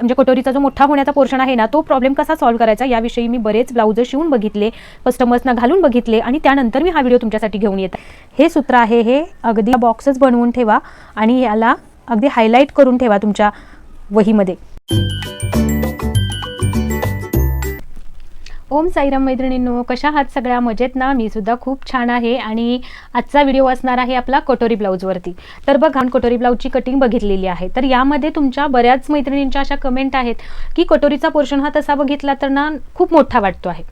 म्हणजे कटोरीचा जो मोठा होण्याचा पोर्शन आहे ना तो प्रॉब्लेम कसा सॉल्व्ह करायचा याविषयी मी बरेच ब्लाउज शिवून बघितले कस्टमर्सना घालून बघितले आणि त्यानंतर मी हा व्हिडिओ तुमच्यासाठी घेऊन येत हे सूत्र आहे हे अगदी बॉक्सच बनवून ठेवा आणि याला अगदी हायलाईट करून ठेवा तुमच्या वहीमध्ये. ओम साईराम मैत्रिणींनो कशा आहात सगळ्या? मजेत ना? मी सुद्धा खूप छान आहे आणि आजचा व्हिडिओ असणार आहे आपला कटोरी ब्लाऊजवरती तर बघा कटोरी ब्लाऊजची कटिंग बघितलेली आहे. तर यामध्ये तुमच्या बऱ्याच मैत्रिणींच्या अशा कमेंट आहेत की कटोरीचा पोर्शन हा तसा बघितला तर ना खूप मोठा वाटतो आहे.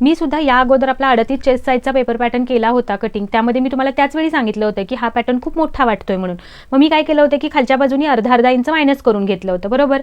मी सुद्धा या अगोदर आपला अडतीस चेस्ट साईजचा पेपर पॅटर्न केला होता कटिंग त्यामध्ये मी तुम्हाला त्याच वेळी सांगितलं होतं की हा पॅटर्न खूप मोठा वाटतोय म्हणून. मग मी काय केलं होतं की खालच्या बाजूनी अर्धा अर्धा इंच मायनस करून घेतलं होतं. बरोबर?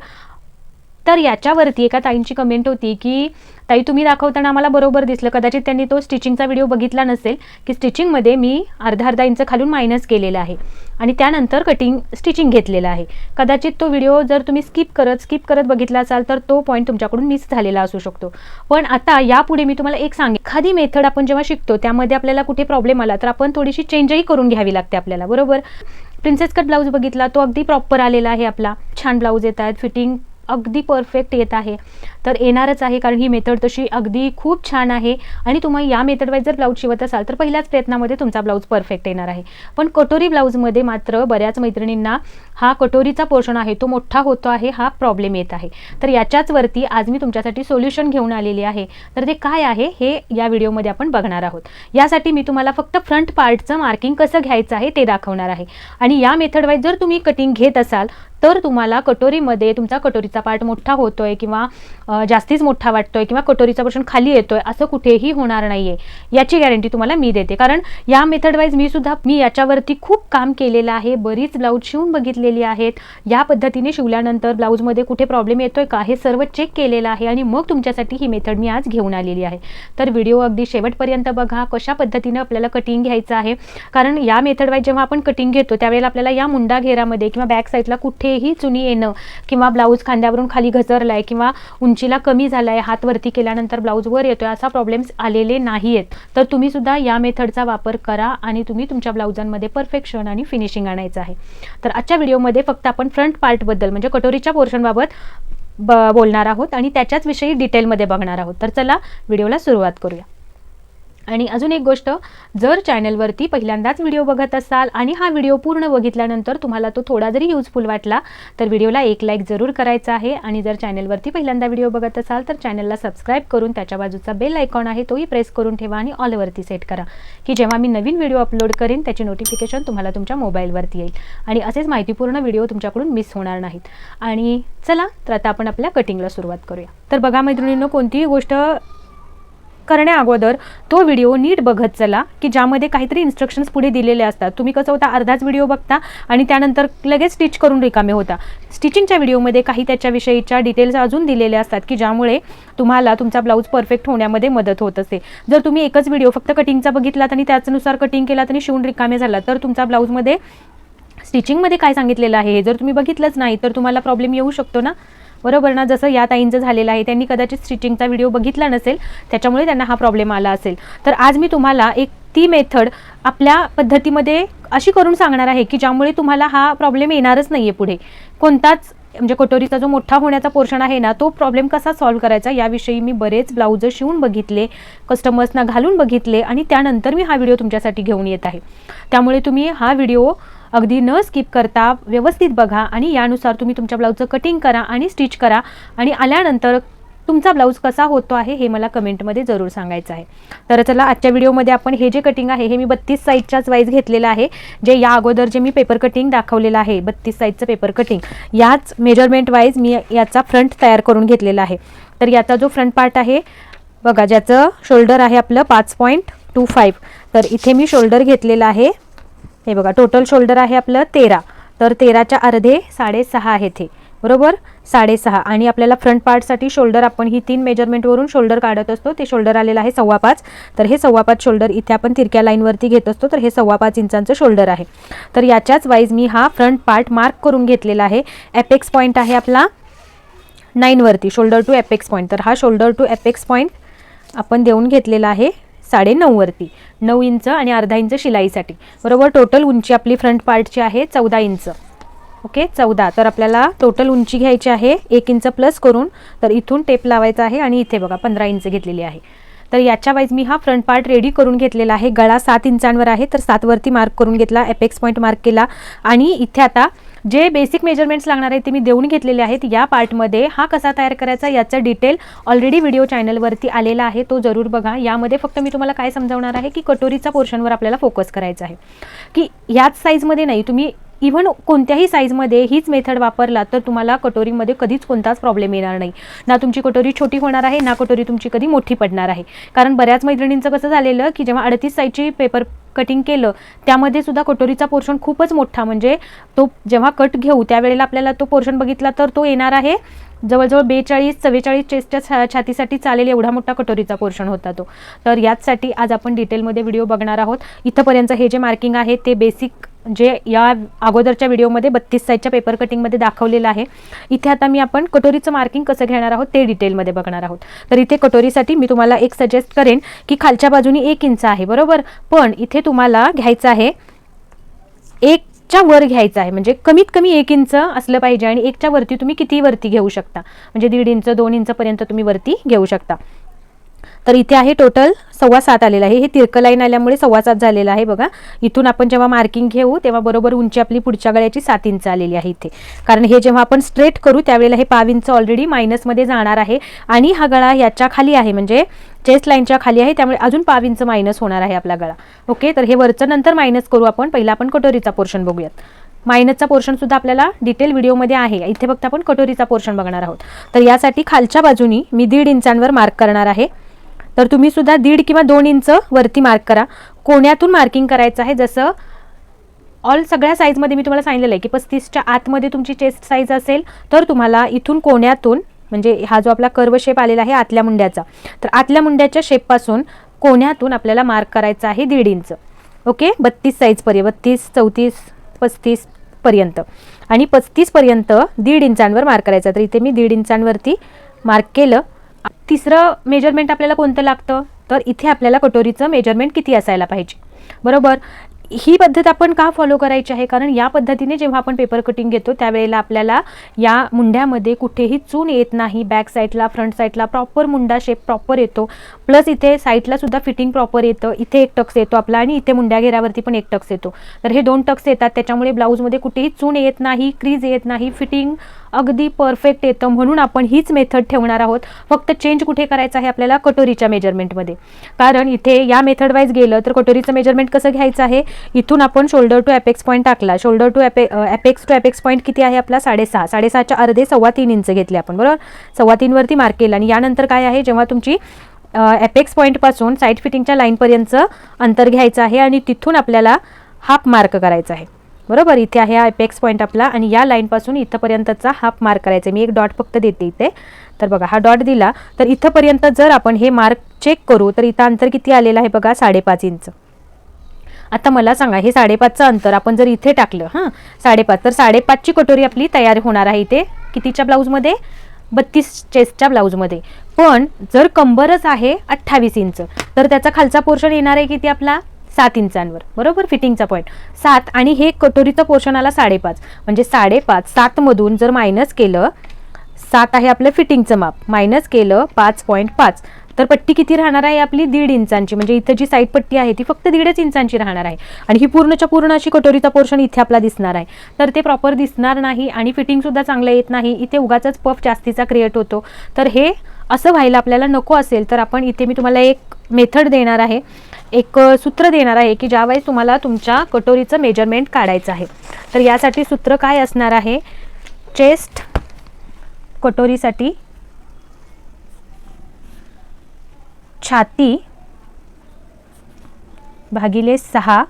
तर याच्यावरती एका ताईंची कमेंट होती की ताई तुम्ही दाखवताना आम्हाला बरोबर दिसलं. कदाचित त्यांनी तो स्टिचिंगचा व्हिडिओ बघितला नसेल की स्टिचिंगमध्ये मी अर्धा अर्धा इंच खालून मायनस केलेला आहे आणि त्यानंतर कटिंग स्टिचिंग घेतलेलं आहे. कदाचित तो व्हिडिओ जर तुम्ही स्किप करत स्किप करत बघितला असाल तर तो पॉईंट तुमच्याकडून मिस झालेला असू शकतो. पण आता यापुढे मी तुम्हाला एक सांगेन. एखादी मेथड आपण जेव्हा शिकतो त्यामध्ये आपल्याला कुठे प्रॉब्लेम आला तर आपण थोडीशी चेंजही करून घ्यावी लागते आपल्याला. बरोबर? प्रिन्सेस कट ब्लाऊज बघितला तो अगदी प्रॉपर आलेला आहे आपला. छान ब्लाऊज येत आहेत फिटिंग अगदी परफेक्ट येत आहे. तर येणारच आहे कारण ही मेथड तशी अगदी खूप छान आहे. आणि तुम्ही या मेथडवाईज जर ब्लाऊज शिवत असाल तर पहिल्याच प्रयत्नामध्ये तुमचा ब्लाऊज परफेक्ट येणार आहे. पण कटोरी ब्लाऊजमध्ये मात्र बऱ्याच मैत्रिणींना हा कटोरीचा पोर्शन आहे तो मोठा होतो आहे हा प्रॉब्लेम येत आहे. तर याच्याच वरती आज मी तुमच्यासाठी सोल्युशन घेऊन आलेली आहे. तर ते काय आहे हे या व्हिडिओमध्ये आपण बघणार आहोत. यासाठी मी तुम्हाला फक्त फ्रंट पार्टचं मार्किंग कसं घ्यायचं आहे ते दाखवणार आहे. आणि या मेथडवाईज जर तुम्ही कटिंग घेत असाल तर तुम्हाला कटोरीमध्ये तुमचा कटोरीचा पार्ट मोठा होतोय किंवा जास्तीच मोठा वाटतोय किंवा कटोरीचा पोर्शन खाली येतोय असं कुठेही होणार नाहीये. याची गॅरंटी तुम्हाला मी देते. कारण या मेथड वाईज मी सुद्धा मी याच्यावरती खूप काम केलेलं आहे. बरीच ब्लाऊज शिवून बघितलेली आहेत. या पद्धतीने शिवल्यानंतर ब्लाऊजमध्ये कुठे प्रॉब्लेम येतोय का हे सर्व चेक केलेलं आहे आणि मग तुमच्यासाठी ही मेथड मी आज घेऊन आलेली आहे. तर व्हिडिओ अगदी शेवटपर्यंत बघा कशा पद्धतीनं आपल्याला कटिंग घ्यायचं आहे. कारण या मेथड वाईज जेव्हा आपण कटिंग घेतो त्यावेळेला आपल्याला या मुंडा घेरामध्ये किंवा बॅक साईडला कुठेही चुनी येणं किंवा ब्लाऊज खांद्यावरून खाली घसरलाय किंवा उंचीला कमी झालाय हात वरती केल्यानंतर ब्लाऊज वर येतोय असा प्रॉब्लेम्स आलेले नाही आहेत तर तुम्ही सुद्धा या मेथडचा वापर करा आणि तुम्ही तुमच्या ब्लाऊजांमध्ये परफेक्शन आणि फिनिशिंग आणायचं आहे. तर आजच्या व्हिडिओमध्ये फक्त आपण फ्रंट पार्टबद्दल म्हणजे कटोरीच्या पोर्शनबाबत ब बोलणार आहोत आणि त्याच्याच विषयी डिटेलमध्ये बघणार आहोत. तर चला व्हिडिओला सुरुवात करूया. आणि अजून एक गोष्ट जर चॅनलवरती पहिल्यांदाच व्हिडिओ बघत असाल आणि हा व्हिडिओ पूर्ण बघितल्यानंतर तुम्हाला तो थोडा जरी युजफुल वाटला तर व्हिडिओला एक लाईक जरूर करायचा आहे. आणि जर चॅनलवरती पहिल्यांदा व्हिडिओ बघत असाल तर चॅनलला सबस्क्राईब करून त्याच्या बाजूचा बेल आयकॉन आहे तोही प्रेस करून ठेवा आणि ऑलवरती सेट करा. की जेव्हा मी नवीन व्हिडिओ अपलोड करेन त्याची नोटिफिकेशन तुम्हाला तुमच्या मोबाईलवरती येईल. आणि असेच माहितीपूर्ण व्हिडिओ तुमच्याकडून मिस होणार नाहीत. आणि चला तर आता आपण आपल्या कटिंगला सुरुवात करूया. तर बघा मैत्रिणींनो कोणतीही गोष्ट करण्या अगोदर तो व्हिडिओ नीट बघत चला की ज्यामध्ये काहीतरी इन्स्ट्रक्शन्स पुढे दिलेले असतात. तुम्ही कसं होता? अर्धाच व्हिडिओ बघता आणि त्यानंतर लगेच स्टिच करून रिकामे होता. स्टिचिंगच्या व्हिडिओमध्ये काही त्याच्याविषयीच्या डिटेल्स अजून दिलेल्या असतात की ज्यामुळे तुम्हाला तुमचा ब्लाऊज परफेक्ट होण्यामध्ये मदत होत असते जर तुम्ही एकच व्हिडिओ फक्त कटिंगचा बघितलात आणि त्याचनुसार कटिंग केलात आणि शिवून रिकामे झाला तर तुमचा ब्लाऊजमध्ये स्टिचिंगमध्ये काय सांगितलेलं आहे हे? जर तुम्ही बघितलंच नाही तर तुम्हाला प्रॉब्लेम येऊ शकतो ना? बरोबर ना? जसं या ताईंचं झालेलं आहे त्यांनी कदाचित स्टिचिंगचा व्हिडिओ बघितला नसेल त्याच्यामुळे त्यांना हा प्रॉब्लेम आला असेल. तर आज मी तुम्हाला एक ती मेथड आपल्या पद्धतीमध्ये अशी करून सांगणार आहे की ज्यामुळे तुम्हाला हा प्रॉब्लेम येणारच नाही आहे पुढे. कोणताच म्हणजे कटोरीचा जो मोठा होण्याचा पोर्शन आहे ना तो प्रॉब्लेम कसा सॉल्व्ह करायचा याविषयी मी बरेच ब्लाऊज शिवून बघितले कस्टमर्सना घालून बघितले आणि त्यानंतर मी हा व्हिडिओ तुमच्यासाठी घेऊन येत आहे. त्यामुळे तुम्ही हा व्हिडिओ अगदी न स्किप करता व्यवस्थित बघा आणि यानुसार तुम्ही तुमच्या ब्लाऊजचं कटिंग करा आणि स्टिच करा आणि आल्यानंतर तुमचा ब्लाऊज कसा होतो आहे हे मला कमेंटमध्ये जरूर सांगायचं आहे. तर चला आजच्या व्हिडिओमध्ये आपण हे जे कटिंग आहे हे मी बत्तीस साईजच्याच वाईज घेतलेलं आहे जे या अगोदर जे मी पेपर कटिंग दाखवलेलं आहे बत्तीस साईजचं पेपर कटिंग याच मेजरमेंट वाईज मी याचा फ्रंट तयार करून घेतलेला आहे. तर याचा जो फ्रंट पार्ट आहे बघा ज्याचं शोल्डर आहे आपलं पाच पॉईंट टू फाईव्ह तर इथे मी शोल्डर घेतलेलं आहे हे बघा टोटल शोल्डर आहे आपलं तेरा. तर तेराच्या अर्धे साडेसहा आहेत हे. बरोबर? साडेसहा. आणि आपल्याला फ्रंट पार्टसाठी शोल्डर आपण ही तीन मेजरमेंटवरून शोल्डर काढत असतो. ते शोल्डर आलेलं आहे सव्वा पाच. तर हे सव्वा पाच शोल्डर इथे आपण तिरक्या लाईनवरती घेत असतो. तर हे सव्वा पाच इंचांचं शोल्डर आहे. तर याच्याच वाईज मी हा फ्रंट पार्ट मार्क करून घेतलेला आहे. एपेक्स पॉईंट आहे आपला नाईनवरती शोल्डर टू एपेक्स पॉईंट तर हा शोल्डर टू एपेक्स पॉईंट आपण देऊन घेतलेला आहे. साडे नऊवरती नऊ इंच आणि अर्धा इंच शिलाईसाठी. बरोबर? टोटल उंची आपली फ्रंट पार्टची आहे चौदा इंच. ओके चौदा. तर आपल्याला टोटल उंची घ्यायची आहे एक इंच प्लस करून. तर इथून टेप लावायचा आहे आणि इथे बघा पंधरा इंच घेतलेली आहे. तर याच्या वाईज मी हा फ्रंट पार्ट रेडी करून घेतलेला आहे. गळा सात इंचांवर आहे तर सातवरती मार्क करून घेतला एपेक्स पॉईंट मार्क केला. आणि इथे आता जे बेसिक मेजरमेंट्स लागणार आहेत ते मी देऊन घेतलेले आहेत. या पार्टमध्ये हा कसा तयार करायचा याचा डिटेल ऑलरेडी व्हिडिओ चॅनलवरती आलेला आहे तो जरूर बघा. यामध्ये फक्त मी तुम्हाला काय समजावणार आहे की कटोरीचा पोर्शनवर आपल्याला फोकस करायचा आहे. की ह्याच साईजमध्ये नाही तुम्ही इव्हन कोणत्याही साईजमध्ये हीच मेथड वापरला तर तुम्हाला कटोरीमध्ये कधीच कोणताच प्रॉब्लेम येणार नाही. ना तुमची कटोरी छोटी होणार आहे ना कटोरी तुमची कधी मोठी पडणार आहे. कारण बऱ्याच मैत्रिणींचं कसं झालेलं की जेव्हा अडतीस साईजची पेपर कटिंग केलं त्यामध्ये सुद्धा कटोरीचा पोर्शन खूपच मोठा. म्हणजे तो जेव्हा कट घेऊ त्यावेळेला आपल्याला तो पोर्शन बघितला तर तो येणार आहे. जवळजवळ बेचाळीस चव्वेचाळीस चेस्टच्या छा छातीसाठी चालेल एवढा मोठा कटोरीचा पोर्शन होता तो. तर याचसाठी आज आपण डिटेलमध्ये व्हिडिओ बघणार आहोत. इथंपर्यंत हे जे मार्किंग आहे ते बेसिक जे या अगोदरच्या व्हिडिओमध्ये बत्तीस साईजच्या पेपर कटिंगमध्ये दाखवलेलं आहे. इथे आता मी आपण कटोरीचं मार्किंग कसं घेणार आहोत ते डिटेलमध्ये बघणार आहोत. तर इथे कटोरीसाठी मी तुम्हाला एक सजेस्ट करेन की खालच्या बाजूनी एक इंच आहे बरोबर? पण इथे तुम्हाला घ्यायचं आहे एकच्या वर घ्यायचं आहे. म्हणजे कमीत कमी एक इंच असलं पाहिजे आणि एकच्या वरती तुम्ही किती वरती घेऊ शकता. म्हणजे दीड इंच दोन इंचपर्यंत तुम्ही वरती घेऊ शकता. तर इथे आहे टोटल सव्वा सात आलेलं आहे. हे तिरकं लाईन आल्यामुळे सव्वा सात झालेलं आहे बघा. इथून आपण जेव्हा मार्किंग घेऊ तेव्हा बरोबर उंची आपली पुढच्या गळ्याची सात इंच आलेली आहे इथे. कारण हे जेव्हा आपण स्ट्रेट करू त्यावेळेला हे पाव इंच ऑलरेडी मायनसमध्ये जाणार आहे. आणि हा गळा याच्या खाली आहे म्हणजे चेस्ट लाईनच्या खाली आहे. त्यामुळे अजून पाव इंच मायनस होणार आहे आपला गळा. ओके तर हे वरचं नंतर मायनस करू आपण. पहिला आपण कटोरीचा पोर्शन बघूयात. मायनसचा पोर्शन सुद्धा आपल्याला डिटेल व्हिडिओमध्ये आहे. इथे फक्त आपण कटोरीचा पोर्शन बघणार आहोत. तर यासाठी खालच्या बाजूनी मी दीड इंचांवर मार्क करणार आहे. तर तुम्ही सुद्धा दीड किंवा दोन इंच वरती मार्क करा. कोण्यातून मार्किंग करायचं आहे? जसं ऑल सगळ्या साईजमध्ये मी तुम्हाला सांगितलेलं आहे की पस्तीसच्या आतमध्ये तुमची चेस्ट साईज असेल तर तुम्हाला इथून कोण्यातून म्हणजे हा जो आपला कर्व शेप आलेला आहे आतल्या मुंड्याचा. तर आतल्या मुंड्याच्या शेपपासून कोण्यातून आपल्याला मार्क करायचा आहे दीड इंच. ओके? बत्तीस साईजपर्यंत बत्तीस चौतीस पस्तीस पर्यंत. आणि पस्तीसपर्यंत दीड इंचांवर मार्क करायचा तर इथे मी दीड इंचांवरती मार्क केलं. तिसरं मेजरमेंट आपल्याला कोणतं लागतं? तर इथे आपल्याला कटोरीचं मेजरमेंट किती असायला पाहिजे. बरोबर? ही पद्धत आपण का फॉलो करायची आहे? कारण या पद्धतीने जेव्हा आपण पेपर कटिंग घेतो त्यावेळेला आपल्याला या मुंड्यामध्ये कुठेही चून येत नाही. बॅक साईडला फ्रंट साईडला प्रॉपर मुंडा शेप प्रॉपर येतो. प्लस इथे साईडला सुद्धा फिटिंग प्रॉपर येतं. इथे एक टक्स येतो आपला आणि इथे मुंड्या घेरावरती पण एक टक्स येतो. तर हे दोन टक्स येतात. त्याच्यामुळे ब्लाऊजमध्ये कुठेही चून येत नाही क्रीज येत नाही. फिटिंग अगदी परफेक्ट येतं म्हणून आपण हीच मेथड ठेवणार आहोत. फक्त चेंज कुठे करायचं आहे आपल्याला कटोरीच्या मेजरमेंटमध्ये. कारण इथे या मेथड वाईज गेलं तर कटोरीचं मेजरमेंट कसं घ्यायचं आहे? इथून आपण शोल्डर टू ॲपेक्स पॉईंट टाकला. शोल्डर टू ॲपे ॲपेक्स टू ॲपेक्स पॉईंट किती आहे आपला? साडेसहा. साडेसहाच्या अर्धे सव्वा तीन इंच घेतले आपण बरोबर? सव्वा तीनवरती मार्क केलं आणि यानंतर काय आहे? जेव्हा तुमची ॲपेक्स पॉईंटपासून साईड फिटिंगच्या लाईनपर्यंतचं अंतर घ्यायचं आहे आणि तिथून आपल्याला हाफ मार्क करायचा आहे. बरोबर? इथे आहे हा एपेक्स पॉईंट आपला आणि या लाईनपासून इथंपर्यंतचा हाफ मार्क करायचा मी एक डॉट फक्त देते इथे. तर बघा हा डॉट दिला. तर इथंपर्यंत जर आपण हे मार्क चेक करू तर इथं अंतर किती आलेलं आहे बघा? साडेपाच इंच. आता मला सांगा हे साडेपाचचं अंतर आपण जर इथे टाकलं हां? साडेपाच. तर साडेपाचची कटोरी आपली तयार होणार आहे इथे. कितीच्या ब्लाऊजमध्ये बत्तीस चेस्टच्या ब्लाऊजमध्ये. पण जर कंबरच आहे अठ्ठावीस इंच तर त्याचा खालचा पोर्शन येणार आहे किती आपला? सात इंचांवर. बरोबर? फिटिंगचा पॉईंट सात आणि हे कटोरीचं पोर्शन आला साडेपाच. म्हणजे साडेपाच सातमधून जर मायनस केलं सात आहे आपलं फिटिंगचं माप. मायनस केलं पाच पॉईंट पाच. तर पट्टी किती राहणार आहे आपली? दीड इंचांची. म्हणजे इथं जी साईड पट्टी आहे ती फक्त दीडच इंचांची राहणार आहे. आणि ही पूर्णच्या पूर्ण अशी कटोरीचा पोर्शन इथे आपला दिसणार आहे. तर ते प्रॉपर दिसणार नाही आणि फिटिंगसुद्धा चांगलं येत नाही. इथे उगाच पफ जास्तीचा क्रिएट होतो. तर हे असं व्हायला आपल्याला नको असेल तर आपण इथे मी तुम्हाला एक मेथड देणार आहे. एक सूत्र देणार आहे की ज्यावेळेस तुम्हाला तुमच्या कटोरीचं मेजरमेंट काढायचं आहे. तर यासाठी सूत्र काय असणार आहे? चेस्ट कटोरीसाठी छाती भागिले सहा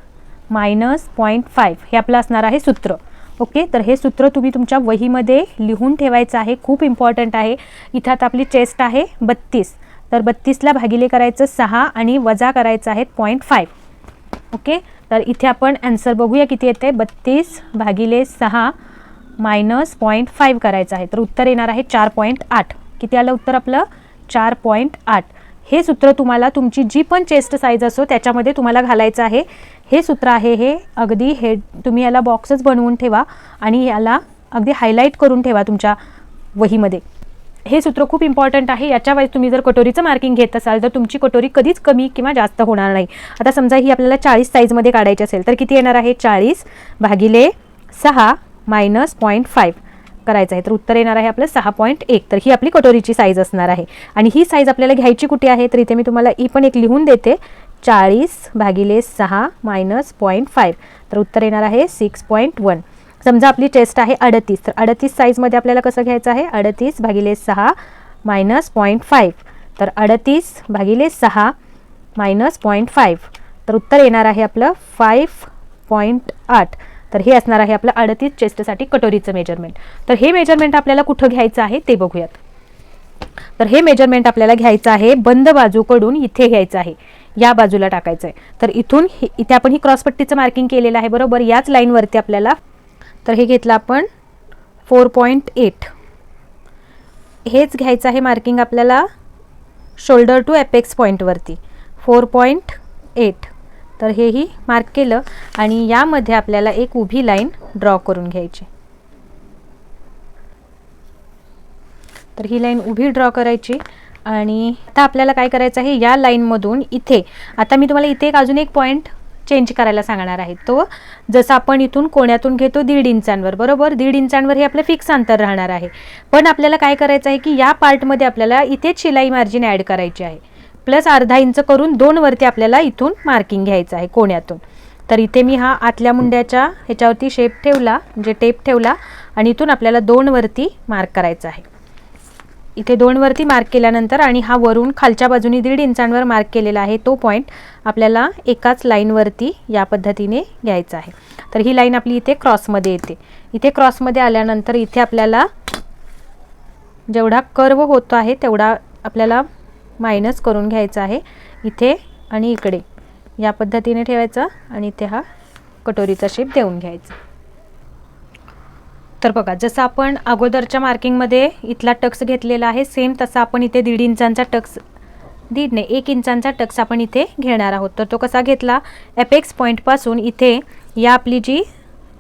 मायनस पॉईंट फाईव्ह हे आपलं असणार आहे सूत्र. ओके तर हे सूत्र तुम्ही तुमच्या वहीमध्ये लिहून ठेवायचं आहे. खूप इम्पॉर्टंट आहे. इथं आता आपली चेस्ट आहे बत्तीस. तर बत्तीसला भागिले करायचं सहा आणि वजा करायचं आहे पॉईंट फाईव्ह ओके तर इथे आपण ॲन्सर बघूया किती येते. बत्तीस भागिले सहा मायनस पॉईंट फाईव्ह करायचं आहे. तर उत्तर येणार आहे चार पॉईंट आठ. किती आलं उत्तर आपलं? चार पॉईंट आठ. हे सूत्र तुम्हाला तुमची जी पण चेस्ट साईज असो त्याच्यामध्ये तुम्हाला घालायचं आहे. हे सूत्र आहे हे. अगदी हे तुम्ही याला बॉक्सच बनवून ठेवा आणि याला अगदी हायलाईट करून ठेवा तुमच्या वहीमध्ये. हे सूत्र खूप इम्पॉर्टंट आहे. याच्या वेळेस तुम्ही जर कटोरीचं मार्किंग घेत असाल तर तुमची कटोरी कधीच कमी किंवा जास्त होणार नाही. आता समजा ही आपल्याला चाळीस साईजमध्ये काढायची असेल तर किती येणार आहे? चाळीस भागिले सहा मायनस पॉईंट फाईव्ह करायचं आहे तर उत्तर येणार आहे आपलं सहा पॉईंट एक. तर ही आपली कटोरीची साईज असणार आहे. आणि ही साईज आपल्याला घ्यायची कुठे आहे तर इथे मी तुम्हाला ही पण एक लिहून देते. चाळीस भागिले सहा मायनस पॉईंट फाईव्ह तर उत्तर येणार आहे सिक्स पॉईंट वन समजा आपली चेस्ट आहे अडतीस. तर अडतीस साईजमध्ये आपल्याला कसं घ्यायचं आहे? अडतीस भागिले सहा मायनस पॉईंट फाईव्ह तर अडतीस भागिले सहा मायनस पॉईंट फाईव्ह तर उत्तर येणार आहे आपलं फाईव्ह पॉईंट आठ. तर हे असणार आहे आपलं अडतीस चेस्टसाठी कटोरीचं मेजरमेंट तर हे मेजरमेंट आपल्याला कुठं घ्यायचं आहे ते बघूयात. तर हे मेजरमेंट आपल्याला घ्यायचं आहे बंद बाजूकडून इथे घ्यायचं आहे. या बाजूला टाकायचं आहे. तर इथून इथे आपण ही क्रॉसपट्टीचं मार्किंग केलेलं आहे बरोबर? याच लाईनवरती आपल्याला तर हे घेतलं आपण फोर पॉईंट एट हेच घ्यायचं आहे मार्किंग आपल्याला शोल्डर टू एपेक्स पॉईंटवरती फोर पॉईंट एट तर हेही मार्क केलं आणि यामध्ये आपल्याला एक उभी लाईन ड्रॉ करून घ्यायची. तर ही लाईन उभी ड्रॉ करायची आणि आता आपल्याला काय करायचं आहे? या लाईनमधून इथे. आता मी तुम्हाला इथे एक अजून एक पॉईंट चेंज करायला सांगणार आहे. तो जसं आपण इथून कोण्यातून घेतो दीड इंचांवर बरोबर? दीड इंचांवर हे आपलं फिक्स अंतर राहणार आहे. पण आपल्याला काय करायचं आहे की या पार्टमध्ये आपल्याला इथेच शिलाई मार्जिन ॲड करायची आहे. प्लस अर्धा इंच करून दोन वरती आपल्याला इथून मार्किंग घ्यायचं आहे कोण्यातून. तर इथे मी हा आतल्या मुंड्याच्या ह्याच्यावरती शेप ठेवला म्हणजे टेप ठेवला आणि इथून आपल्याला दोन वरती मार्क करायचं आहे. इथे दोन वरती मार्क केल्यानंतर आणि हा वरून खालच्या बाजूने दीड इंचांवर मार्क केलेला आहे तो पॉईंट आपल्याला एकाच लाईनवरती या पद्धतीने घ्यायचा आहे. तर ही लाईन आपली इथे क्रॉसमध्ये येते. इथे क्रॉसमध्ये आल्यानंतर इथे आपल्याला जेवढा कर्व होतो आहे तेवढा आपल्याला मायनस करून घ्यायचा आहे. इथे आणि इकडे. या पद्धतीने ठेवायचा आणि इथे हा कटोरीचा शेप देऊन घ्यायचा. तर बघा जसं आपण अगोदरच्या मार्किंगमध्ये इथला टक्स घेतलेला आहे सेम तसा आपण इथे दीड इंचांचा टक्स दीड नाही एक इंचांचा टक्स आपण इथे घेणार आहोत. तर तो कसा घेतला? एपेक्स पॉईंटपासून इथे या आपली जी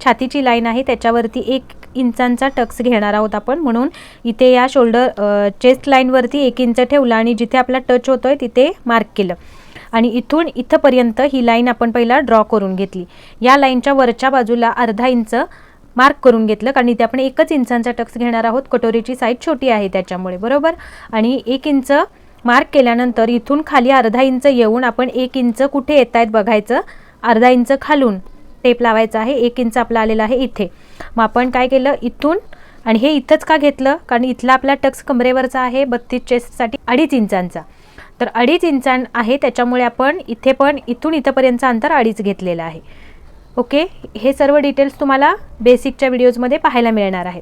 छातीची लाईन आहे त्याच्यावरती एक इंचांचा टक्स घेणार आहोत आपण. म्हणून इथे या शोल्डर चेस्ट लाईनवरती एक इंच ठेवला आणि जिथे आपला टच होतोय तिथे मार्क केलं. आणि इथून इथंपर्यंत ही लाईन आपण पहिला ड्रॉ करून घेतली. या लाईनच्या वरच्या बाजूला अर्धा इंच मार्क करून घेतलं. कारण इथे आपण एकच इंचांचा टक्स घेणार आहोत. कटोरीची साईज छोटी आहे त्याच्यामुळे. बरोबर? आणि एक इंच मार्क केल्यानंतर इथून खाली अर्धा इंच येऊन आपण एक इंच कुठे येत आहेत बघायचं? अर्धा इंच खालून. टेप लावायचा आहे एक इंच आपला आलेला आहे इथे. मग आपण काय केलं? इथून आणि हे इथंच का घेतलं? कारण इथला आपला टक्स कमरेवरचा आहे बत्तीस चेस्टसाठी अडीच इंचांचा. तर अडीच इंचां आहे त्याच्यामुळे आपण इथे पण इथून इथंपर्यंतचं अंतर अडीच घेतलेलं आहे. ओके? हे सर्व डिटेल्स तुम्हाला बेसिकच्या व्हिडिओजमध्ये पाहायला मिळणार आहेत.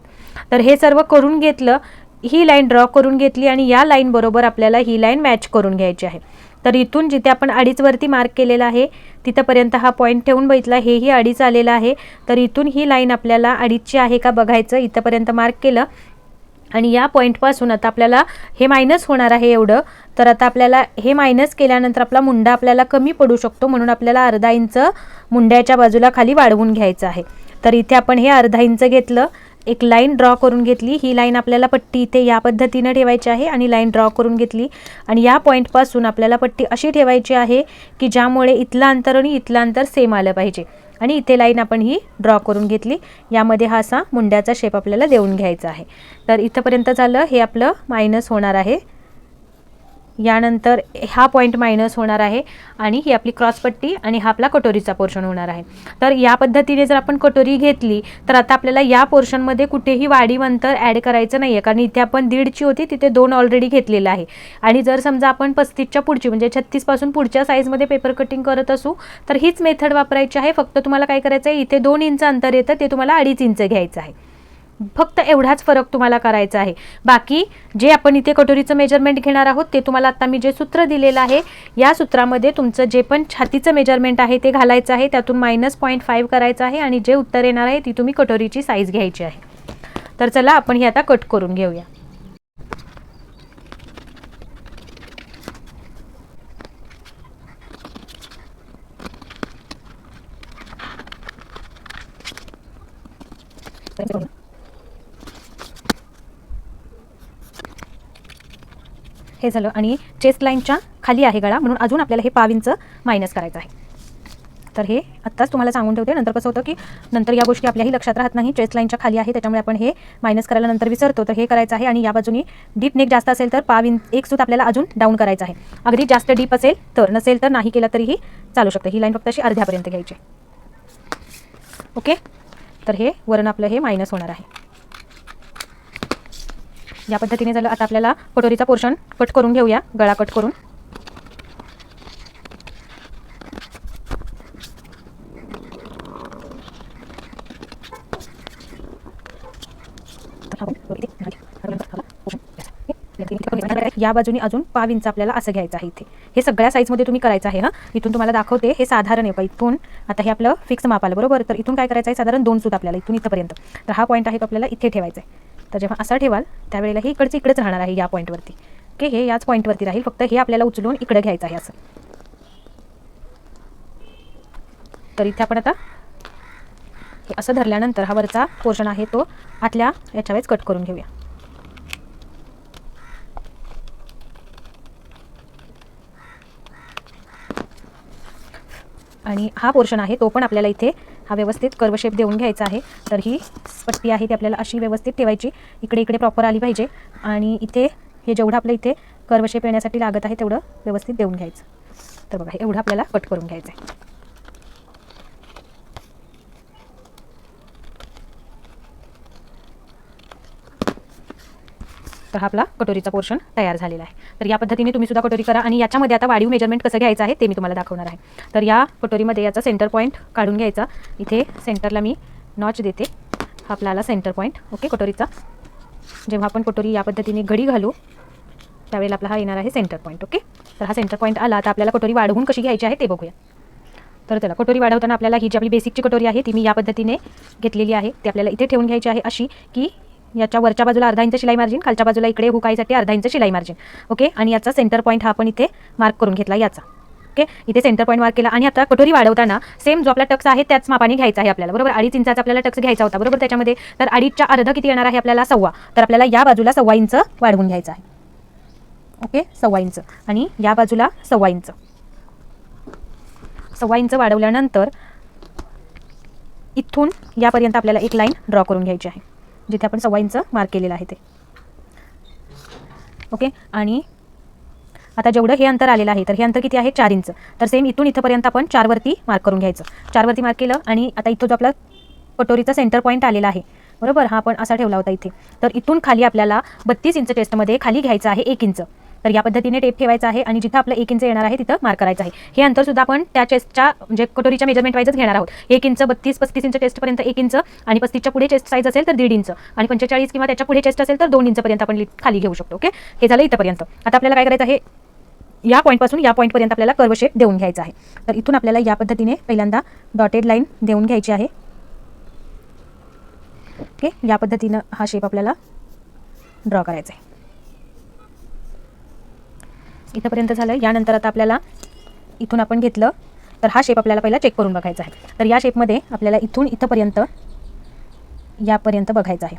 तर हे सर्व करून घेतलं ही लाईन ड्रॉ करून घेतली आणि या लाईनबरोबर आपल्याला ही लाईन मॅच करून घ्यायची आहे. तर इथून जिथे आपण अडीचवरती मार्क केलेला आहे तिथंपर्यंत हा पॉईंट ठेवून बघितला. हेही अडीच आलेलं आहे. तर इथून ही लाईन आपल्याला अडीचची आहे का बघायचं? इथंपर्यंत मार्क केलं. आणि या पॉईंटपासून आता आपल्याला हे मायनस होणार आहे एवढं. तर आता आपल्याला हे मायनस केल्यानंतर आपला मुंडा आपल्याला कमी पडू शकतो म्हणून आपल्याला अर्धा इंच मुंड्याच्या बाजूला खाली वाढवून घ्यायचं आहे. तर इथे आपण हे अर्धा इंच घेतलं. एक लाईन ड्रॉ करून घेतली. ही लाईन आपल्याला पट्टी इथे या पद्धतीनं ठेवायची आहे आणि लाईन ड्रॉ करून घेतली. आणि या पॉईंटपासून आपल्याला पट्टी अशी ठेवायची आहे की ज्यामुळे इथलं अंतर आणि इथलं अंतर सेम आलं पाहिजे. आणि इथे लाईन आपण ही ड्रॉ करून घेतली. यामध्ये हा असा मुंड्याचा शेप आपल्याला देऊन घ्यायचा आहे. तर इथंपर्यंत झालं. हे आपलं मायनस होणार आहे. यानंतर हा पॉईंट मायनस होणार आहे आणि ही आपली क्रॉसपट्टी आणि हा आपला कटोरीचा पोर्शन होणार आहे. तर या पद्धतीने जर आपण कटोरी घेतली तर आता आपल्याला या पोर्शनमध्ये कुठेही वाढीव अंतर ॲड करायचं नाही आहे कारण इथे आपण दीडची होती तिथे दोन ऑलरेडी घेतलेलं आहे. आणि जर समजा आपण पस्तीसच्या पुढची म्हणजे छत्तीसपासून पुढच्या साईजमध्ये पेपर कटिंग करत असू तर हीच मेथड वापरायची आहे. फक्त तुम्हाला काय करायचं आहे इथे दोन इंच अंतर येतं ते तुम्हाला अडीच इंच घ्यायचं आहे. फक्त एवढाच फरक तुम्हाला करायचा आहे बाकी जे आपण इथे कटोरीचं मेजरमेंट घेणार आहोत ते तुम्हाला आता मी जे सूत्र दिलेलं आहे या सूत्रामध्ये तुमचं जे पण छातीचं मेजरमेंट आहे ते घालायचं आहे त्यातून मायनस पॉईंट फाईव्ह करायचं आहे आणि जे उत्तर येणार आहे ती तुम्ही कटोरीची साईज घ्यायची आहे तर चला आपण हे आता कट करून घेऊया Thank you. हे झालं आणि चेस्ट लाईनच्या खाली आहे गळा. म्हणून अजून आपल्याला हे पाव इंच मायनस करायचं आहे. तर हे आत्ताच तुम्हाला सांगून ठेवते. नंतर कसं होतं की नंतर या गोष्टी आपल्याही लक्षात राहत नाही. चेस्ट लाईनच्या खाली आहे त्याच्यामुळे आपण हे मायनस करायला नंतर विसरतो. तर हे करायचं आहे आणि या बाजूनी डीप नेक जास्त असेल तर पाविन एक सूत आपल्याला अजून डाऊन करायचं आहे. अगदी जास्त डीप असेल तर नसेल तर नाही केलं तरीही चालू शकतं. ही लाईन फक्त अशी अर्ध्यापर्यंत घ्यायची. ओके तर हे वरण आपलं हे मायनस होणार आहे. या पद्धतीने झालं. आता आपल्याला कटोरीचा पोर्शन कट करून घेऊया. गळा कट करून. या बाजूने अजून पाव इंच आपल्याला असं घ्यायचं आहे इथे. हे सगळ्या साईजमध्ये तुम्ही करायचं आहे हं. इथून तुम्हाला दाखवते. हे साधारण आहे बघा इथून. आता हे आपलं फिक्स माप आलं बरोबर? तर इथून काय करायचं आहे? साधारण दोन सूत आपल्याला इथून इथंपर्यंत. तर हा पॉईंट आहे तो आपल्याला इथे ठेवायचा आहे. तर जेव्हा असा ठेवाल त्यावेळेला हे इकडचं इकडेच राहणार आहे या पॉईंटवरती की हे याच पॉईंटवरती राहील. फक्त हे आपल्याला उचलून इकडे घ्यायचं आहे असं. तर इथे आपण आता हे असं धरल्यानंतर हा वरचा पोर्शन आहे तो आतल्या याच्या वेळेस कट करून घेऊया. आणि हा पोर्शन आहे तो पण आपल्याला इथे हा व्यवस्थित कर्व शेप देऊन घ्यायचा आहे. तर ही पट्टी आहे ती आपल्याला अशी व्यवस्थित ठेवायची. इकडे इकडे प्रॉपर आली पाहिजे. आणि इथे हे जेवढं आपलं इथे कर्व शेप येण्यासाठी लागत आहे तेवढं व्यवस्थित देऊन घ्यायचं. तर बघा एवढं आपल्याला कट करून घ्यायचं आहे तर हा आपला कटोरीचा पोर्शन तयार झालेला आहे. तर या पद्धतीने तुम्ही सुद्धा कटोरी करा आणि याच्यामध्ये आता वाढीव मेजरमेंट कसं घ्यायचं आहे ते मी तुम्हाला दाखवणार आहे. तर या कटोरीमध्ये याचा सेंटर पॉईंट काढून घ्यायचा. इथे सेंटरला मी नॉच देते. हा आपला आला सेंटर पॉईंट ओके कटोरीचा. जेव्हा आपण कटोरी या पद्धतीने घडी घालू त्यावेळेला आपला हा येणार आहे सेंटर पॉईंट ओके तर हा सेंटर पॉईंट आला तर आपल्याला कटोरी वाढवून कशी घ्यायची आहे ते बघूया. तर त्याला कटोरी वाढवताना आपल्याला ही जी आपली बेसिकची कटोरी आहे ती मी या पद्धतीने घेतलेली आहे. ती आपल्याला इथे ठेवून घ्यायची आहे अशी की याच्या वरच्या बाजूला अर्धा इंच शिलाई मार्जिन खालच्या बाजूला इकडे हुकाईसाठी अर्धा इंच शिलाई मार्जिन ओके आणि याचा सेंटर पॉईंट हा आपण इथे मार्क करून घेतला याचा. ओके इथे सेंटर पॉईंट मार्क केला. आणि आता कटोरी वाढवताना सेम जो आपला टक्स आहे त्याच मापाने घ्यायचा आहे आपल्याला. बरोबर? अडीच इंचाचा आपल्याला टक्स घ्यायचा होता. बरोबर? त्याच्यामध्ये तर अडीचच्या अर्ध किती येणार आहे आपल्याला? सव्वा. तर आपल्याला या बाजूला सव्वा इंच वाढवून घ्यायचा आहे. ओके सव्वा इंच. आणि या बाजूला सव्वा इंच. सव्वा इंच वाढवल्यानंतर इथून यापर्यंत आपल्याला एक लाईन ड्रॉ करून घ्यायची आहे. जिथे आपण सव्वा इंच मार्क केलेलं आहे ते. ओके आणि आता जेवढं हे अंतर आलेलं आहे तर हे अंतर किती आहे? चार इंच तर सेम इथून इथंपर्यंत आपण चारवरती मार्क करून घ्यायचं. चारवरती मार्क केलं आणि आता इथं जो आपला कटोरीचा सेंटर पॉईंट आलेला आहे बरोबर? हा आपण असा ठेवला होता इथे. तर इथून खाली आपल्याला बत्तीस इंच टेस्टमध्ये खाली घ्यायचं आहे एक इंच. तर या पद्धतीने टेप ठेवायचा आहे आणि जिथं आपलं एक इंच येणार आहे तिथं मार्क करायचं आहे. हे अंतर सुद्धा आपण त्या चेस्टच्या म्हणजे कटोरीच्या मेजरमेंट वाईजच घेणार आहोत. एक इंच बत्तीस पस्तीस इंच टेस्टपर्यंत एक इंच आणि पस्तीसच्या पुढे चेस्ट साईज असेल तर दीड इंच आणि पंचेचाळीस किंवा त्याच्या पुढे चेस्ट असेल तर दोन इंचपर्यंत आपण खाली घेऊ शकतो ओके हे झालं इथंपर्यंत. आता आपल्याला काय करायचं आहे? या पॉईंटपासून या पॉईंटपर्यंत आपल्याला कर्व शेप देऊन घ्यायचा आहे. तर इथून आपल्याला या पद्धतीने पहिल्यांदा डॉटेड लाईन देऊन घ्यायची आहे. ओके या पद्धतीनं हा शेप आपल्याला ड्रॉ करायचा आहे. इथंपर्यंत झालं. यानंतर आता आपल्याला इथून आपण घेतलं. तर हा शेप आपल्याला पहिला चेक करून बघायचा आहे. तर या शेपमध्ये आपल्याला इथून इथंपर्यंत यापर्यंत बघायचं आहे.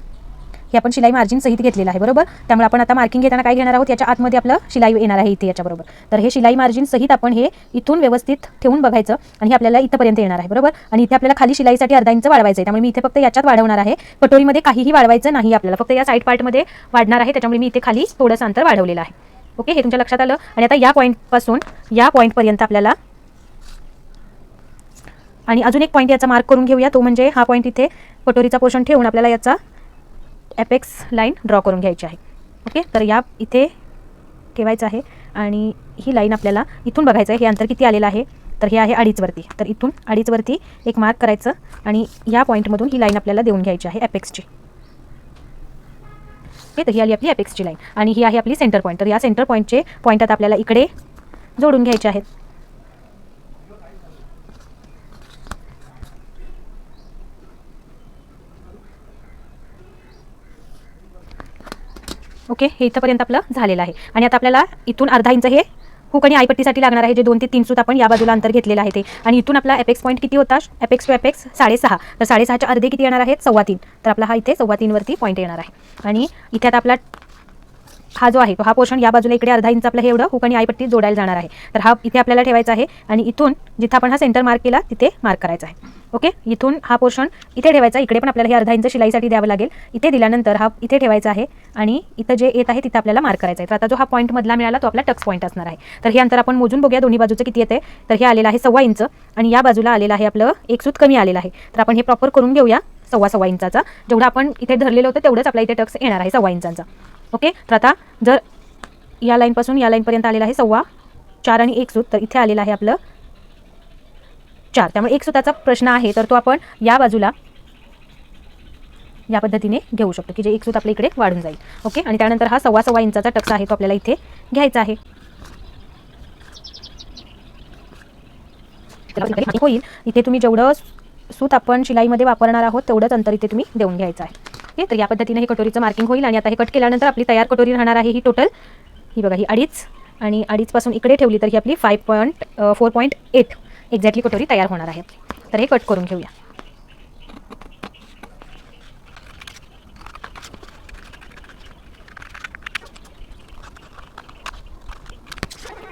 हे आपण शिलाई मार्जिन सहित घेतलेलं आहे बरोबर? त्यामुळे आपण आता मार्किंग घेताना काय घेणार आहोत? याच्या आतमध्ये आपलं शिलाई येणार आहे इथे याच्याबरोबर तर हे शिलाई मार्जिन सहित आपण हे इथून व्यवस्थित ठेवून बघायचं आणि हे आपल्याला इथंपर्यंत येणार आहे बरोबर? आणि इथे आपल्याला खाली शिलाईसाठी अर्धा इंच वाढवायचं आहे. त्यामुळे मी इथे फक्त याच्यात वाढवणार आहे. कटोरीमध्ये काहीही वाढवायचं नाही आपल्याला. फक्त या साईड पार्टमध्ये वाढणार आहे. त्याच्यामुळे मी इथे खाली थोडंसं अंतर वाढवलेलं आहे. ओके हे तुमच्या लक्षात आलं? आणि आता या पॉईंटपासून या पॉईंटपर्यंत आपल्याला आणि अजून एक पॉईंट याचा मार्क करून घेऊया. तो म्हणजे हा पॉईंट इथे कटोरीचा पोर्शन ठेवून आपल्याला याचा एपेक्स लाईन ड्रॉ करून घ्यायची आहे. ओके तर या इथे ठेवायचं आहे. आणि ही लाईन आपल्याला इथून बघायचं आहे. हे अंतर किती आलेलं आहे? तर हे आहे अडीचवरती तर इथून अडीचवरती एक मार्क करायचं. आणि या पॉईंटमधून ही लाईन आपल्याला देऊन घ्यायची आहे एपेक्सची ओके तर ही आली आपली अपेक्सची लाईन आणि ही आहे आपली सेंटर पॉईंट तर या सेंटर पॉईंटचे पॉईंट आता आपल्याला इकडे जोडून घ्यायचे आहेत. ओके हे इथंपर्यंत आपलं झालेलं आहे. आणि आता आपल्याला इथून अर्धा इंच हे हुक आणि आयपट्टीसाठी लागणार आहे जे दोन ते तीन सूत आपण या बाजूला अंतर घेतलेलं आहे ते. आणि इथून आपला एपेक्स पॉईंट किती होता? एपेक्स टू एपेक्स साडेसहा. तर साडेसहाच्या अर्धे किती येणार आहेत? सव्वा तीन. तर आपला हा इथे सव्वा तीनवरती पॉईंट येणार आहे. आणि इथे आता आपला हा जो आहे तो हा पोर्शन या बाजूला इकडे अर्धा इंच आपलं हे एवढं हुक आणि आईपट्टी जोडायला जाणार आहे. तर हा इथे आपल्याला ठेवायचा आहे आणि इथून जिथं आपण हा सेंटर मार्क केला तिथे मार्क करायचा आहे. ओके इथून हा पोर्शन इथे ठेवायचा इकडे पण आपल्याला हे अर्धा इंच शिलाईसाठी द्यावं लागेल. इथे दिल्यानंतर हा इथे ठेवायचा आहे आणि इथं जे येत आहे तिथं आपल्याला मार्क करायचा आहे. तर आता जो हा पॉईंट मधला मिळाला तो आपला टक्स पॉईंट असणार आहे. तर हे अंतर आपण मोजून बघूया दोन्ही बाजूचं किती येते तर हे आलेलं आहे सव्वा इंच आणि या बाजूला आलेलं आहे आपलं एक सूत कमी आलेलं आहे. तर आपण हे प्रॉपर करून घेऊया सव्वा सव्वा इंचाचा. जेवढा आपण इथे धरलेलं होतं तेवढंच आपल्या इथे टक्स येणार आहे सव्वा इंचा ओके तर आता जर या लाईनपासून या लाईनपर्यंत आलेलं आहे सव्वा चार आणि एक सूत तर इथे आलेलं आहे आपलं चार. त्यामुळे एक सुताचा प्रश्न आहे तर तो आपण या बाजूला या पद्धतीने घेऊ शकतो की जे एक सूत आपल्या इकडे वाढून जाईल. ओके आणि त्यानंतर हा सव्वा सव्वा इंचाचा टक्सा आहे तो आपल्याला इथे घ्यायचा आहे. होईल. इथे तुम्ही जेवढं सूत आपण शिलाईमध्ये वापरणार आहोत तेवढंच अंतर इथे तुम्ही देऊन घ्यायचं आहे. ओके तर या पद्धतीने हे कटोरीचं मार्किंग होईल आणि आता हे कट केल्यानंतर आपली तयार कटोरी राहणार आहे ही टोटल ही बघा ही अडीच आणि अडीचपासून इकडे ठेवली तर ही आपली five point four point eight exactly कटोरी तयार होणार आहे. तर हे कट करून घेऊया.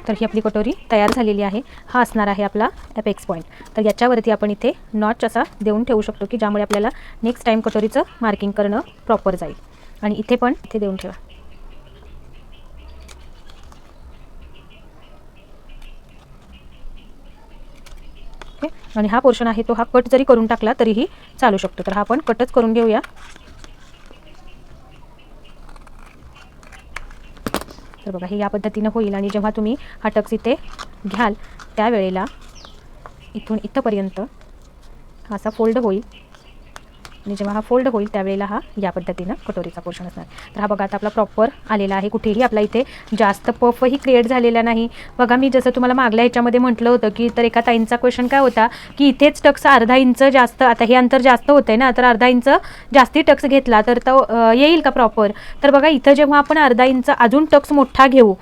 तर ही आपली कटोरी तयार झालेली आहे. हा असणार आहे आपला एपेक्स पॉईंट तर याच्यावरती आपण इथे नॉच असा देऊन ठेवू शकतो की ज्यामुळे आपल्याला नेक्स्ट टाईम कटोरीचं मार्किंग करणं प्रॉपर जाईल. आणि इथे पण इथे देऊन ठेवा. ओके? आणि हा पोर्शन आहे तो हा कट जरी करून टाकला तरीही चालू शकतो. तर हा आपण कटच करून घेऊया. तर बघा हे या पद्धतीनं होईल. आणि जेव्हा तुम्ही हा टक्स इथे घ्याल त्यावेळेला इथून इथंपर्यंत असा फोल्ड होईल. आणि जेव्हा हा फोल्ड होईल त्यावेळेला हा या पद्धतीनं कटोरीचा पोर्शन असणार. तर हा बघा आता आपला प्रॉपर आलेला आहे. कुठेही आपला इथे जास्त पफही क्रिएट झालेला नाही. बघा मी जसं तुम्हाला मागल्या ह्याच्यामध्ये म्हटलं होतं की तर एका ताईंचा क्वेश्चन काय होता की इथेच टक्स अर्धा इंच जास्त आता हे अंतर जास्त होतं आहे ना तर अर्धा इंच जास्ती टक्स घेतला तर तो येईल का प्रॉपर तर बघा इथं जेव्हा आपण अर्धा इंच अजून टक्स मोठा घेऊ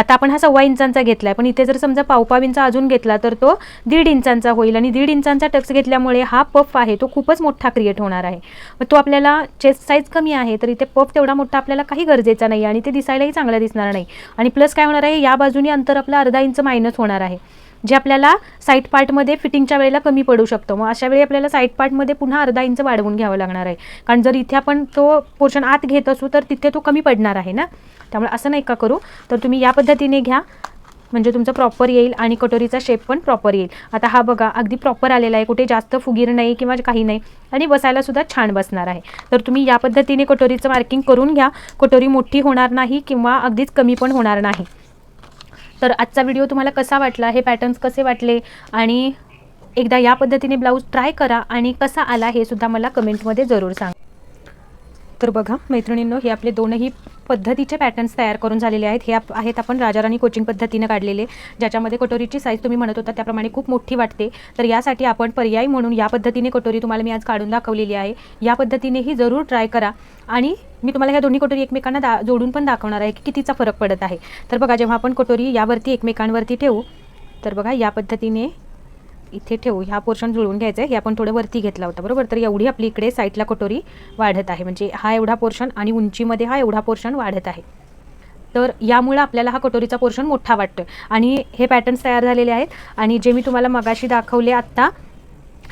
आता आपण हा सव्वा इंचांचा घेतला आहे पण इथे जर समजा पावपाव अजून घेतला तर तो दीड इंचांचा होईल आणि दीड इंचांचा टक्स घेतल्यामुळे हा पफ आहे तो खूपच मोठा क्रिएट होणार आहे. मग तो आपल्याला चेस्ट साईज कमी आहे तर इथे पफ तेवढा मोठा आपल्याला काही गरजेचा नाही आणि ते दिसायलाही चांगला दिसणार नाही. आणि प्लस काय होणार आहे या बाजूने अंतर आपलं अर्धा इंच मायनस होणार आहे. जे आपल्याला साईड पार्टमध्ये फिटिंगच्या वेळेला कमी पडू शकतो. मग अशा वेळी आपल्याला साईड पार्टमध्ये पुन्हा अर्धा इंच वाढवून घ्यावं लागणार आहे. कारण जर इथे आपण तो पोर्शन आत घेत असू तर तिथे तो कमी पडणार आहे ना? त्यामुळे असं नाही का करू? तर तुम्ही या पद्धतीने घ्या. म्हणजे तुमचं प्रॉपर येईल आणि कटोरीचा शेप पण प्रॉपर येईल. आता हा बघा अगदी प्रॉपर आलेला आहे. कुठे जास्त फुगीर नाही किंवा काही नाही. आणि बसायला सुद्धा छान बसणार आहे. तर तुम्ही या पद्धतीने कटोरीचं मार्किंग करून घ्या. कटोरी मोठी होणार नाही किंवा अगदीच कमी पण होणार नाही. तर आजचा व्हिडिओ तुम्हाला कसा वाटला? हे पॅटर्न्स कसे वाटले? आणि एकदा या पद्धतीने ब्लाऊज ट्राय करा आणि कसा आला हे सुद्धा मला कमेंटमध्ये जरूर सांग. तर बघा मैत्रिणींनो हे आपले दोनही पद्धतीचे पॅटर्न्स तयार करून झालेले आहेत. हे आप आहेत आपण राजाराणी कोचिंग पद्धतीनं काढलेले ज्याच्यामध्ये कटोरीची साईज तुम्ही म्हणत होता त्याप्रमाणे खूप मोठी वाटते. तर यासाठी आपण पर्यायी म्हणून या पद्धतीने कटोरी तुम्हाला मी आज काढून दाखवलेली आहे. या पद्धतीनेही जरूर ट्राय करा. आणि मी तुम्हाला ह्या दोन्ही कटोरी एकमेकांना दा जोडून पण दाखवणार आहे की कितीचा फरक पडत आहे. तर बघा जेव्हा आपण कटोरी यावरती एकमेकांवरती ठेवू तर बघा या पद्धतीने इथे ठेवू. ह्या पोर्शन जुळवून घ्यायचं आहे हे आपण थोडं वरती घेतला होता बरोबर? तर एवढी आपली इकडे साईडला कटोरी वाढत आहे. म्हणजे हा एवढा पोर्शन आणि उंचीमध्ये हा एवढा पोर्शन वाढत आहे. तर यामुळं आपल्याला हा कटोरीचा पोर्शन मोठा वाटतो आणि हे पॅटर्न्स तयार झालेले आहेत. आणि जे मी तुम्हाला मगाशी दाखवले आत्ता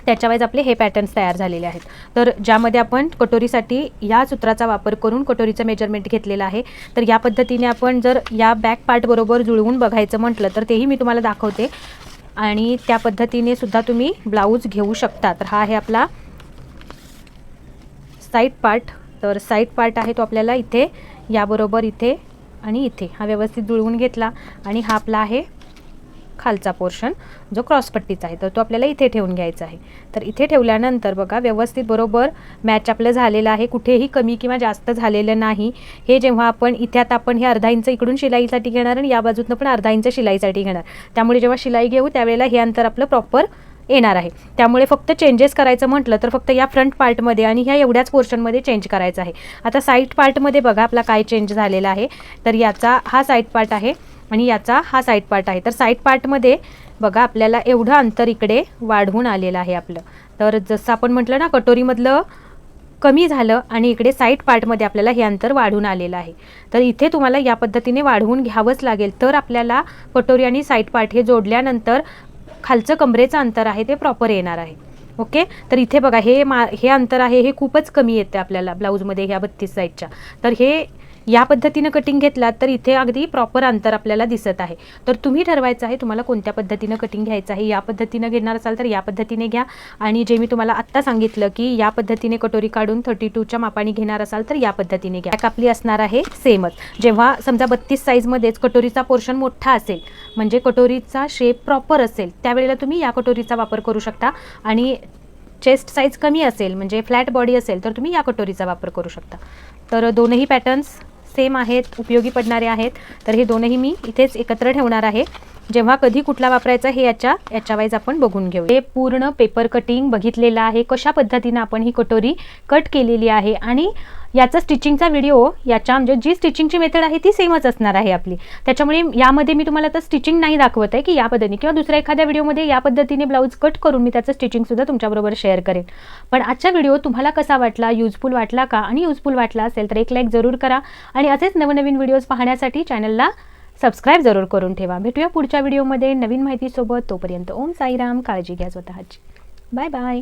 त्याच्यावाईज आपले हे पॅटर्न्स तयार झालेले आहेत. तर ज्यामध्ये आपण कटोरीसाठी या सूत्राचा वापर करून कटोरीचं मेजरमेंट घेतलेलं आहे. तर या पद्धतीने आपण जर या बॅक पार्टबरोबर जुळवून बघायचं म्हटलं तर तेही मी तुम्हाला दाखवते. आणि त्या पद्धतीने सुद्धा तुम्ही ब्लाऊज घेऊ शकता. तर हा आहे आपला साईड पार्ट तर साईड पार्ट आहे तो आपल्याला इथे याबरोबर इथे आणि इथे. हा व्यवस्थित जुळवून घेतला. आणि हा आपला आहे खालचा पोर्शन जो क्रॉसपट्टीचा आहे तर तो आपल्याला इथे ठेवून घ्यायचा आहे. तर इथे ठेवल्यानंतर बघा व्यवस्थित बरोबर मॅच आपलं झालेलं आहे. कुठेही कमी किंवा जास्त झालेलं नाही. हे जेव्हा आपण इथे आता आपण हे अर्धा इंच इकडून शिलाईसाठी घेणार आणि या बाजूतनं पण अर्धा इंच शिलाईसाठी घेणार. त्यामुळे जेव्हा शिलाई घेऊ त्यावेळेला हे अंतर आपलं प्रॉपर येणार आहे. त्यामुळे फक्त चेंजेस करायचं म्हटलं तर फक्त या फ्रंट पार्टमध्ये आणि ह्या एवढ्याच पोर्शनमध्ये चेंज करायचं आहे. आता साईड पार्टमध्ये बघा आपला काय चेंज झालेला आहे. तर याचा हा साईड पार्ट आहे. आणि याचा हा साईड पार्ट आहे. तर साईड पार्टमध्ये बघा आपल्याला एवढं अंतर इकडे वाढवून आलेलं आहे आपलं. तर जसं आपण म्हटलं ना कटोरीमधलं कमी झालं आणि इकडे साईड पार्टमध्ये आपल्याला हे अंतर वाढून आलेलं आहे. तर इथे तुम्हाला या पद्धतीने वाढवून घ्यावंच लागेल. तर आपल्याला कटोरी आणि साईड पार्ट हे जोडल्यानंतर खालचं कमरेचं अंतर आहे ते प्रॉपर येणार आहे. ओके? तर इथे बघा हे मा हे अंतर आहे हे खूपच कमी येते आपल्याला ब्लाऊजमध्ये ह्या बत्तीस साईजच्या तर हे या पद्धतीनं कटिंग घेतलात तर इथे अगदी प्रॉपर अंतर आपल्याला दिसत आहे. तर तुम्ही ठरवायचं आहे तुम्हाला कोणत्या पद्धतीनं कटिंग घ्यायचं आहे या पद्धतीनं घेणार असाल तर या पद्धतीने घ्या. आणि जे मी तुम्हाला आत्ता सांगितलं की या पद्धतीने कटोरी काढून थर्टी टूच्या मापाने घेणार असाल तर या पद्धतीने घ्या. आपली असणार आहे सेमच जेव्हा समजा बत्तीस साईजमध्येच कटोरीचा पोर्शन मोठा असेल म्हणजे कटोरीचा शेप प्रॉपर असेल त्यावेळेला तुम्ही या कटोरीचा वापर करू शकता. आणि चेस्ट साईज कमी असेल म्हणजे फ्लॅट बॉडी असेल तर तुम्ही या कटोरीचा वापर करू शकता. तर दोनही पॅटर्न्स सेम आहेत उपयोगी पडणारे आहेत. तर हे दोनही मी इथेच एकत्र ठेवणार आहे. जेव्हा कधी कुठला वापरायचा हे याच्या याच्या वाईज आपण बघून घेऊ. हे पूर्ण पेपर कटिंग बघितलेलं आहे. कशा पद्धतीनं आपण ही कटोरी कट केलेली आहे आणि याचा स्टिचिंगचा व्हिडिओ याच्या म्हणजे जी स्टिचिंगची मेथड आहे ती सेमच असणार आहे आपली. त्याच्यामुळे यामध्ये मी तुम्हाला तर स्टिचिंग नाही दाखवत आहे की या पद्धतीने किंवा दुसऱ्या एखाद्या व्हिडिओमध्ये या पद्धतीने ब्लाऊज कट करून मी त्याचं स्टिचिंगसुद्धा तुमच्याबरोबर शेअर करेन. पण आजचा व्हिडिओ तुम्हाला कसा वाटला युजफुल वाटला का? आणि युजफुल वाटला असेल तर एक लाईक जरूर करा. आणि असेच नवनवीन व्हिडिओज पाहण्यासाठी चॅनलला सबस्क्राईब जरूर करून ठेवा. भेटूया पुढच्या व्हिडिओमध्ये नवीन माहितीसोबत तोपर्यंत ओम साईराम. काळजी घ्या स्वतःची. Bye bye